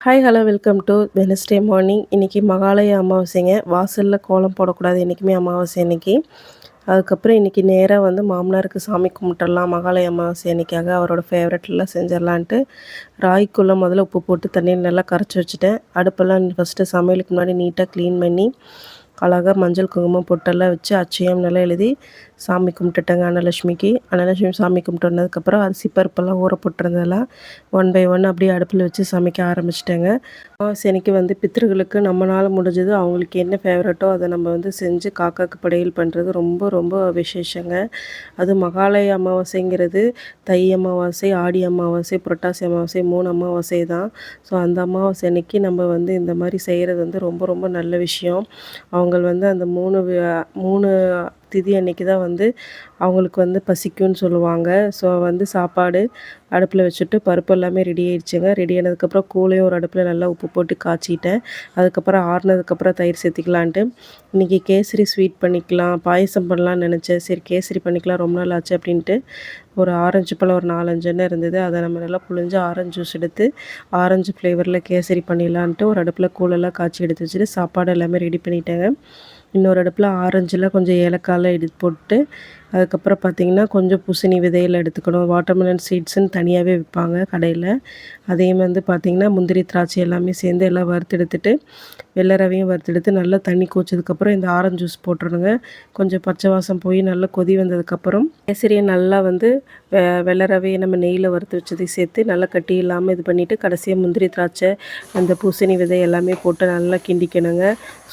Hi hello welcome to Wednesday morning இன்றைக்கி மகாலய அமாவாசைங்க. வாசலில் கோலம் போடக்கூடாது என்றைக்குமே அமாவாசை அன்றைக்கி அதுக்கப்புறம் இன்றைக்கி நேராக வந்து மாமனாருக்கு சாமி கும்பிட்டுடலாம். மகாலய அமாவாசை அன்றைக்காக அவரோட ஃபேவரெட்லாம் செஞ்சிடலான்ட்டு ராய்க்குள்ளே முதல்ல உப்பு போட்டு தண்ணியில் நல்லா கரைச்சி வச்சுட்டேன். அடுப்பெல்லாம் ஃபஸ்ட்டு சமையலுக்கு முன்னாடி நீட்டாக க்ளீன் பண்ணி அழகாக மஞ்சள் குங்குமம் பொட்டெல்லாம் வச்சு அச்சயம் நல்லா எழுதி சாமி கும்பிட்டுட்டாங்க அன்னலட்சுமிக்கு. அன்னலட்சுமி சாமி கும்பிட்டு வந்ததுக்கப்புறம் அரிசி பருப்பெல்லாம் ஊற போட்டிருந்ததெல்லாம் ஒன் பை ஒன் அப்படியே அடுப்பில் வச்சு சமைக்க ஆரம்பிச்சிட்டேங்க. அமாவாசைக்கு வந்து பித்திருகளுக்கு நம்மளால் முடிஞ்சது அவங்களுக்கு என்ன ஃபேவரட்டோ அதை நம்ம வந்து செஞ்சு காக்காக்கு படையல் பண்ணுறது ரொம்ப ரொம்ப விசேஷங்க. அது மகாலய அமாவாசைங்கிறது தை அமாவாசை ஆடி அமாவாசை புரட்டாசி அமாவாசை மூணு அமாவாசை தான். ஸோ அந்த அமாவாசை அன்னைக்கு நம்ம வந்து இந்த மாதிரி செய்கிறது வந்து ரொம்ப ரொம்ப நல்ல விஷயம். அவங்க வந்து அந்த மூணு மூணு திதி அன்னைக்கு தான் வந்து அவங்களுக்கு வந்து பசிக்கும்னு சொல்லுவாங்க. ஸோ வந்து சாப்பாடு அடுப்பில் வச்சுட்டு பருப்பு எல்லாமே ரெடி ஆயிடுச்சுங்க. ரெடி ஆனதுக்கப்புறம் கூழையும் ஒரு அடுப்பில் நல்லா உப்பு போட்டு காய்ச்சிட்டேன். அதுக்கப்புறம் ஆறுனதுக்கப்புறம் தயிர் சேர்த்திக்கலான்ட்டு. இன்றைக்கி கேசரி ஸ்வீட் பண்ணிக்கலாம் பாயசம் பண்ணலாம்னு நினச்சேன். சரி கேசரி பண்ணிக்கலாம் ரொம்ப நாள் ஆச்சு அப்படின்ட்டு. ஒரு ஆரஞ்சு பழம் ஒரு நாலஞ்சு இருந்தது. அதை நம்ம நல்லா புழிஞ்சு ஆரஞ்சு ஜூஸ் எடுத்து ஆரஞ்சு ஃப்ளேவரில் கேசரி பண்ணிடலான்ட்டு ஒரு அடுப்பில் கூழெல்லாம் காய்ச்சி எடுத்து வச்சுட்டு சாப்பாடு எல்லாமே ரெடி பண்ணிட்டேங்க. இன்னொரு அடுப்பில் ஆரஞ்சில் கொஞ்சம் ஏலக்காயெலாம் எடுத்து போட்டு அதுக்கப்புறம் பார்த்திங்கன்னா கொஞ்சம் பூசணி விதையில் எடுத்துக்கணும். வாட்டர்மெலன் சீட்ஸுன்னு தனியாகவே விற்பாங்க கடையில். அதே வந்து பார்த்திங்கன்னா முந்திரி திராட்சை எல்லாமே சேர்ந்து எல்லாம் வறுத்தெடுத்துட்டு வெள்ளை ரவையும் வறுத்தெடுத்து நல்லா தண்ணி கோச்சதுக்கப்புறம் இந்த ஆரஞ்சு ஜூஸ் போட்டுருணுங்க கொஞ்சம் பச்சை வாசம் போய் நல்லா கொதி வந்ததுக்கப்புறம் கேசரியை நல்லா வந்து வெ வெள்ளை ரவையை நம்ம நெய்யில் வறுத்து வச்சதை சேர்த்து நல்லா கட்டி இல்லாமல் இது பண்ணிவிட்டு கடைசியாக முந்திரி திராட்சை அந்த பூசணி விதை எல்லாமே போட்டு நல்லா கிண்டிக்கணுங்க.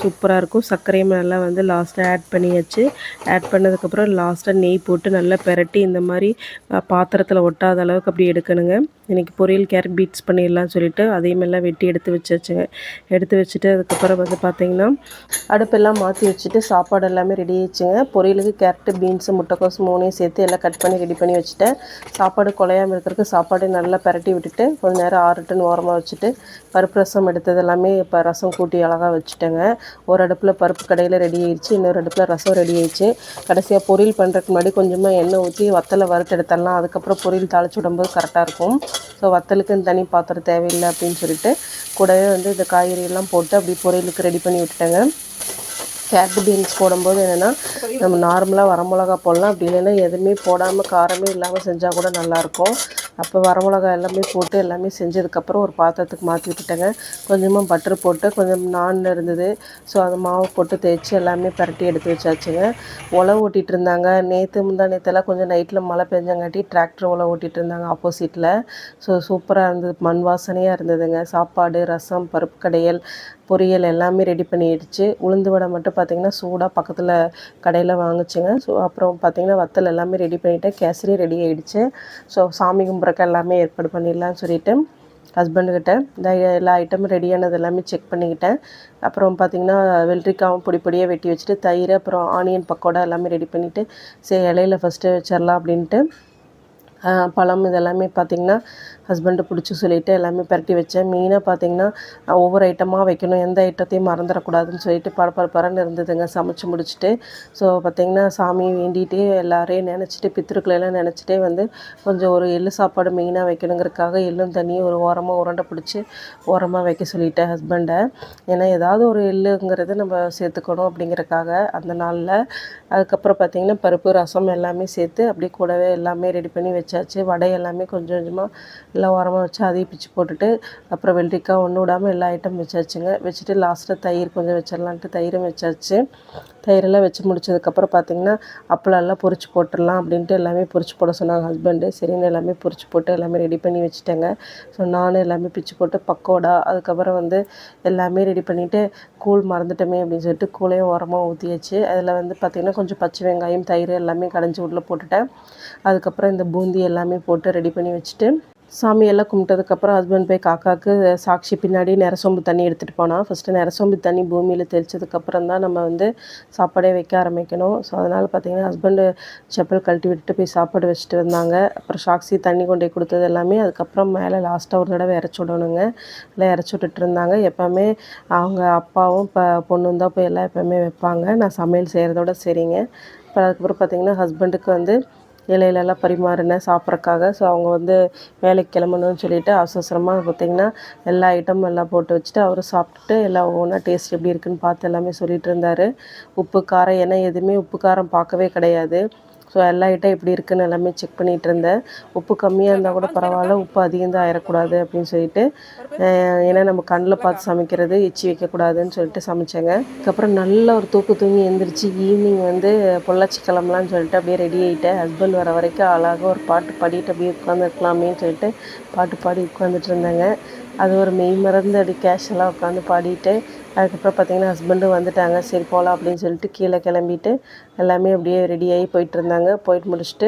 சூப்பராக இருக்கும். சர்க்கரையும் நல்லா வந்து லாஸ்ட்டாக ஆட் பண்ணியாச்சு. ஆட் பண்ணதுக்கப்புறம் லாஸ்ட் லாஸ்ட்டாக நெய் போட்டு நல்லா பெரட்டி இந்த மாதிரி பாத்திரத்தில் ஒட்டாத அளவுக்கு அப்படி எடுக்கணுங்க. இன்றைக்கி பொரியல் கேரட் பீட்ஸ் பண்ணிடலாம்னு சொல்லிவிட்டு அதையுமெல்லாம் வெட்டி எடுத்து வச்சாச்சுங்க. எடுத்து வச்சுட்டு அதுக்கப்புறம் வந்து பார்த்திங்கன்னா அடுப்பெல்லாம் மாற்றி வச்சுட்டு சாப்பாடு எல்லாமே ரெடி ஆயிடுச்சுங்க. பொரியலுக்கு கேரட்டு பீன்ஸு முட்டைக்கோஸ் மூணையும் சேர்த்து எல்லாம் கட் பண்ணி ரெடி பண்ணி வச்சுட்டேன். சாப்பாடு குலையாமல் இருக்கிறதுக்கு சாப்பாடு நல்லா பரட்டி விட்டுட்டு கொஞ்சம் நேரம் ஆறுட்டுன்னு ஓரமாக வச்சுட்டு பருப்பு ரசம் எடுத்தது எல்லாமே இப்போ ரசம் கூட்டி அழகாக வச்சுட்டேங்க. ஒரு அடுப்பில் பருப்பு கடையில் ரெடி ஆயிடுச்சு இன்னொரு அடுப்பில் ரசம் ரெடி ஆயிடுச்சு. கடைசியாக பொரியல் பண்ணுற பண்ணுறதுக்கு முன்னாடி கொஞ்சமாக எண்ணெய் ஊற்றி வத்தலை வறுத்து எடுத்துடலாம். அதுக்கப்புறம் பொரியல் தாளிச்சு விடும்போது கரெக்டாக இருக்கும். ஸோ வத்தலுக்குன்னு தனி பாத்திரம் தேவையில்லை அப்படின்னு சொல்லிட்டு கூடவே வந்து இந்த காய்கறியெல்லாம் போட்டு அப்படி பொரியலுக்கு ரெடி பண்ணி விட்டுட்டேங்க. கேரட் பீன்ஸ் போடும்போது என்னென்னா நம்ம நார்மலாக வரமிளகா போடலாம் அப்படி இல்லைன்னா எதுவுமே போடாமல் காரமே இல்லாமல் செஞ்சால் கூட நல்லாயிருக்கும். அப்போ வரமிளகா எல்லாமே போட்டு எல்லாமே செஞ்சதுக்கப்புறம் ஒரு பாத்திரத்துக்கு மாற்றி விட்டுட்டேங்க. கொஞ்சமாக பட்டர் போட்டு கொஞ்சம் நான் இருந்தது. ஸோ அது மாவு போட்டு தேய்ச்சி எல்லாமே பரட்டி எடுத்து வச்சாச்சுங்க. உழவு ஓட்டிகிட்டு இருந்தாங்க. நேற்று முந்தா நேற்றெல்லாம் கொஞ்சம் நைட்டில் மழை பெஞ்சங்காட்டி டிராக்டர் உழவு ஓட்டிகிட்டு இருந்தாங்க ஆப்போசிட்டில் ஸோ சூப்பராக இருந்தது. மண் வாசனையாக இருந்ததுங்க. சாப்பாடு ரசம் பருப்பு கடையல் பொரியல் எல்லாமே ரெடி பண்ணிடுச்சு. உளுந்து வடை மட்டும் பார்த்திங்கன்னா சூடாக பக்கத்தில் கடையில் வாங்கிச்சுங்க. ஸோ அப்புறம் பார்த்திங்கன்னா வத்தல் எல்லாமே ரெடி பண்ணிவிட்டேன் கேசரி ரெடி ஆகிடுச்சு ஸோ சாமி கும்பிட்றக்கு எல்லாமே ஏற்பாடு பண்ணிடலான்னு சொல்லிவிட்டு ஹஸ்பண்டுக்கிட்ட இந்த எல்லா ஐட்டமும் ரெடியானது எல்லாமே செக் பண்ணிக்கிட்டேன். அப்புறம் பார்த்திங்கன்னா வெள்ளரிக்காவும் பொடி பொடியாக வெட்டி வச்சுட்டு தயிர் அப்புறம் ஆனியன் பக்கோடா எல்லாமே ரெடி பண்ணிவிட்டு சரி இலையில ஃபஸ்ட்டு வச்சிடலாம் அப்படின்ட்டு பழம் இதெல்லாமே பார்த்திங்கன்னா ஹஸ்பண்டை பிடிச்சி சொல்லிவிட்டு எல்லாமே பரட்டி வச்சேன். மெயினாக பார்த்திங்கன்னா ஒவ்வொரு ஐட்டமாக வைக்கணும். எந்த ஐட்டத்தையும் மறந்துடக்கூடாதுன்னு சொல்லிட்டு பர பரன்னு இருந்ததுங்க. சமைச்சு முடிச்சுட்டு. ஸோ பார்த்திங்கன்னா சாமியை வேண்டிகிட்டே எல்லாரையும் நினச்சிட்டு பித்திருக்களெல்லாம் நினச்சிட்டே வந்து கொஞ்சம் ஒரு எள்ளு சாப்பாடு மெயினாக வைக்கணுங்கிறதுக்காக எள்ளும் தண்ணியும் ஒரு ஓரமாக உருண்டை பிடிச்சி ஓரமாக வைக்க சொல்லிட்டேன் ஹஸ்பண்டை ஏன்னா ஏதாவது ஒரு எள்ளுங்கிறது நம்ம சேர்த்துக்கணும் அப்படிங்கிறக்காக அந்த நாளில். அதுக்கப்புறம் பார்த்திங்கன்னா பருப்பு ரசம் எல்லாமே சேர்த்து அப்படியே கூடவே எல்லாமே ரெடி பண்ணி வச்சாச்சு. வடை எல்லாமே கொஞ்சம் கொஞ்சமாக எல்லாம் உரமாக வச்சு அதையும் பிச்சு போட்டுட்டு அப்புறம் வெள்ளரிக்காய் ஒன்று விடாமல் எல்லா ஐட்டம் வச்சாச்சுங்க. வச்சுட்டு லாஸ்ட்டில் தயிர் கொஞ்சம் வச்சிடலான்ட்டு தயிரும் வச்சாச்சு. தயிரெல்லாம் வச்சு முடிச்சதுக்கப்புறம் பார்த்திங்கன்னா எல்லாம் பொரிச்சு போட்டுடலாம் அப்படின்ட்டு எல்லாமே பொறிச்சு போட சொன்னாங்க ஹஸ்பண்டு சரின்னு எல்லாமே பொறிச்சு போட்டு எல்லாமே ரெடி பண்ணி வச்சுட்டேங்க. ஸோ நானும் எல்லாமே பிச்சு போட்டு பக்கோடா அதுக்கப்புறம் வந்து எல்லாமே ரெடி பண்ணிவிட்டு கூழ் மறந்துட்டோமே அப்படின்னு சொல்லிட்டு கூழையும் உரமாக ஊற்றியாச்சு அதில் வந்து பார்த்திங்கன்னா கொஞ்சம் பச்சை வெங்காயம் தயிர் எல்லாமே கடைஞ்சி உள்ளே போட்டுட்டேன். அதுக்கப்புறம் இந்த பூந்தி எல்லாமே போட்டு ரெடி பண்ணி வச்சுட்டு சாமியெல்லாம் கும்பிட்டதுக்கப்புறம் ஹஸ்பண்ட் போய் காக்காவுக்கு சாட்சி பின்னாடி நெரசோம்பு தண்ணி எடுத்துகிட்டு போனால் ஃபஸ்ட்டு நெரசோம்பு தண்ணி பூமியில் தெளித்ததுக்கப்புறம் தான் நம்ம வந்து சாப்பாடே வைக்க ஆரம்பிக்கணும். ஸோ அதனால் பார்த்திங்கன்னா ஹஸ்பண்டு செப்பல் கழட்டி விட்டுட்டு போய் சாப்பாடு வச்சுட்டு வந்தாங்க. அப்புறம் சாக்சி தண்ணி கொண்டு போய் கொடுத்தது எல்லாமே அதுக்கப்புறம் மேலே லாஸ்ட்டாக ஒரு தடவை இறச்சி விடணுங்க. எல்லாம் இறச்சி விட்டுட்டு இருந்தாங்க. எப்போவுமே அவங்க அப்பாவும் இப்போ பொண்ணும் தான் போய் எல்லாம் எப்போவுமே வைப்பாங்க. நான் சமையல் செய்கிறதோட சரிங்க. அப்புறம் அதுக்கப்புறம் பார்த்திங்கன்னா ஹஸ்பண்டுக்கு வந்து இலையிலலாம் பரிமாறினேன் சாப்பிட்றக்காக ஸோ அவங்க வந்து வேலைக்கு கிளம்பணும்னு சொல்லிட்டு அவசரமாக பார்த்திங்கன்னா எல்லா ஐட்டமும் எல்லாம் போட்டு வச்சுட்டு அவரும் சாப்பிட்டுட்டு எல்லாம் ஒவ்வொன்றா டேஸ்ட் எப்படி இருக்குன்னு பார்த்து எல்லாமே சொல்லிட்டு இருந்தார். உப்பு காரம் ஏன்னா எதுவுமே உப்பு காரம் பார்க்கவே கிடையாது. ஸோ எல்லா ஐட்டம் எப்படி இருக்குன்னு எல்லாமே செக் பண்ணிகிட்டு இருந்தேன். உப்பு கம்மியாக இருந்தால் கூட பரவாயில்ல உப்பு அதிகம் தான் ஆயிடக்கூடாது அப்படின்னு சொல்லிட்டு ஏன்னா நம்ம கண்ணில் பார்த்து சமைக்கிறது எச்சி வைக்கக்கூடாதுன்னு சொல்லிட்டு சமைச்சேங்க. அதுக்கப்புறம் நல்ல ஒரு தூக்கு தூங்கி எழுந்திரிச்சு ஈவினிங் வந்து பொள்ளாச்சி கிளம்பலான்னு சொல்லிட்டு அப்படியே ரெடி ஆகிட்டேன் ஹஸ்பண்ட் வர வரைக்கும் அழகாக ஒரு பாட்டு பாடிட்டு அப்படியே உட்காந்துருக்கலாமேன்னு சொல்லிட்டு பாட்டு பாடி உட்காந்துட்டு இருந்தாங்க. அது ஒரு மெய் மறந்து அப்படி கேஷுவலாக உட்காந்து பாடிட்டு அதுக்கப்புறம் பார்த்திங்கன்னா ஹஸ்பண்டும் வந்துட்டாங்க. சரி போகலாம் அப்படின்னு சொல்லிட்டு கீழே கிளம்பிட்டு எல்லாமே அப்படியே ரெடியாகி போயிட்டு இருந்தாங்க. போயிட்டு முடிச்சுட்டு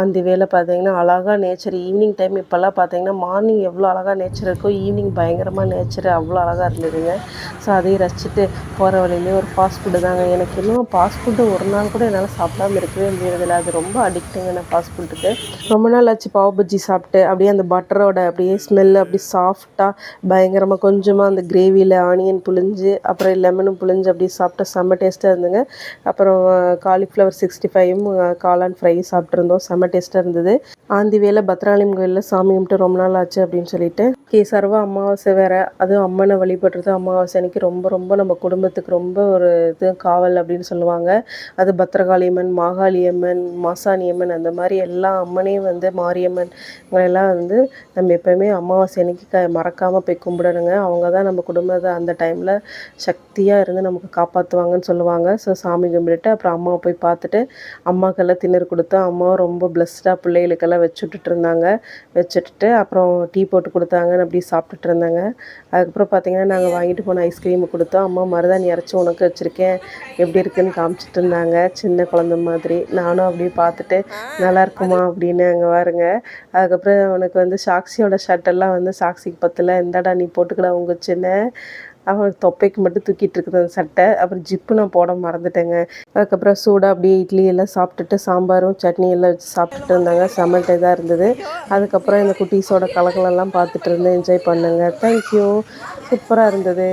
அந்த வேலை பார்த்தீங்கன்னா அழகாக நேச்சர் ஈவினிங் டைம் இப்போல்லாம் பார்த்தீங்கன்னா மார்னிங் எவ்வளோ அழகாக நேச்சர் இருக்கோ ஈவினிங் பயங்கரமாக நேச்சர் அவ்வளோ அழகாக இருந்ததுங்க. ஸோ அதையும் ரசிச்சுட்டு போகிற வழியிலே ஒரு ஃபாஸ்ட் ஃபுட்டு தாங்க. எனக்கு இன்னும் ஃபாஸ்ட் ஃபுட்டு ஒரு நாள் கூட என்னால் சாப்பிடாம இருக்கவே முடியறதில்ல. அது ரொம்ப அடிக்ட்டுங்க நான் ஃபாஸ்ட் ஃபுட்டுக்கு ரொம்ப நாள் ஆச்சு பாவ் பஜ்ஜி சாப்பிட்டு. அப்படியே அந்த பட்டரோட அப்படியே ஸ்மெல் அப்படி சாஃப்டாக பயங்கரமாக கொஞ்சமாக அந்த கிரேவியில் ஆனியன் புழிஞ்சு அப்புறம் லெமனும் புழிஞ்சு அப்படியே சாப்பிட்டா செம்ம டேஸ்ட்டாக இருந்துங்க அப்புறம் காலிஃப்ளவர் சிக்ஸ்டி ஃபைவும் காளான் ஃப்ரை சாப்பிட்ருந்தோம் செம்ம டேஸ்ட்டாக இருந்தது. ஆந்தி வேலை பத்ராளியம் கோயிலில் சாமி கும்பிட்டு ரொம்ப நாள் ஆச்சு அப்படின்னு சொல்லிட்டு. கே சர்வ அமாவாசை வேறு. அதுவும் அம்மனை வழிபடுறது அமாவாசை அன்னைக்கு ரொம்ப ரொம்ப நம்ம குடும்பத்துக்கு ரொம்ப ஒரு இது காவல் அப்படின்னு சொல்லுவாங்க. அது பத்திரகாளியம்மன் மாகாளியம்மன் மாசாணியம்மன் அந்த மாதிரி எல்லா அம்மனையும் வந்து மாரியம்மன் இவங்களெல்லாம் வந்து நம்ம எப்போயுமே அமாவாசை அன்னைக்கு க மறக்காமல் போய் கும்பிடணுங்க. அவங்க தான் நம்ம குடும்பத்தை அந்த டைமில் சக்தியாக இருந்து நமக்கு காப்பாற்றுவாங்கன்னு சொல்லுவாங்க. ஸோ சாமி கும்பிட்டுட்டு அப்புறம் அம்மாவை போய் பார்த்துட்டு அம்மாக்கெல்லாம் திண்ணறு கொடுத்தோம் அம்மாவை ரொம்ப பிளஸ்டாக பிள்ளைகளுக்கெல்லாம் வச்சு விட்டுட்டு இருந்தாங்க. வச்சுட்டு அப்புறம் டீ போட்டு கொடுத்தாங்கன்னு அப்படி சாப்பிட்டுட்டு இருந்தாங்க. அதுக்கப்புறம் பார்த்தீங்கன்னா நாங்கள் வாங்கிட்டு போன ஐஸ்கிரீம் கொடுத்தோம். அம்மா மருதாணி அரைச்சி உனக்கு வச்சுருக்கேன். எப்படி இருக்குன்னு காமிச்சிட்டு இருந்தாங்க. சின்ன குழந்த மாதிரி. நானும் அப்படியே பார்த்துட்டு நல்லா இருக்குமா? அப்படின்னு அங்கே பாருங்க அதுக்கப்புறம் உனக்கு வந்து சாக்சியோட ஷர்ட்டெல்லாம் வந்து சாக்சிக்கு பத்தல. இந்தாடா நீ போட்டுக்கடா உங்க சின்ன. அப்புறம் தொப்பைக்கு மட்டும் தூக்கிட்டு இருக்குது அந்த சட்டை அப்புறம் ஜிப்பு நான் போட மறந்துட்டேங்க. அதுக்கப்புறம் சூடாக அப்படியே இட்லி எல்லாம் சாப்பிட்டுட்டு சாம்பாரும் சட்னி எல்லாம் வச்சு சாப்பிட்டுட்டு இருந்தாங்க. செமல்ட்டே தான் இருந்தது. அதுக்கப்புறம் இந்த குட்டீஸோட கலக்கலெல்லாம் பார்த்துட்டு இருந்தேன் என்ஜாய் பண்ணுங்க. தேங்க்யூ சூப்பராக இருந்தது.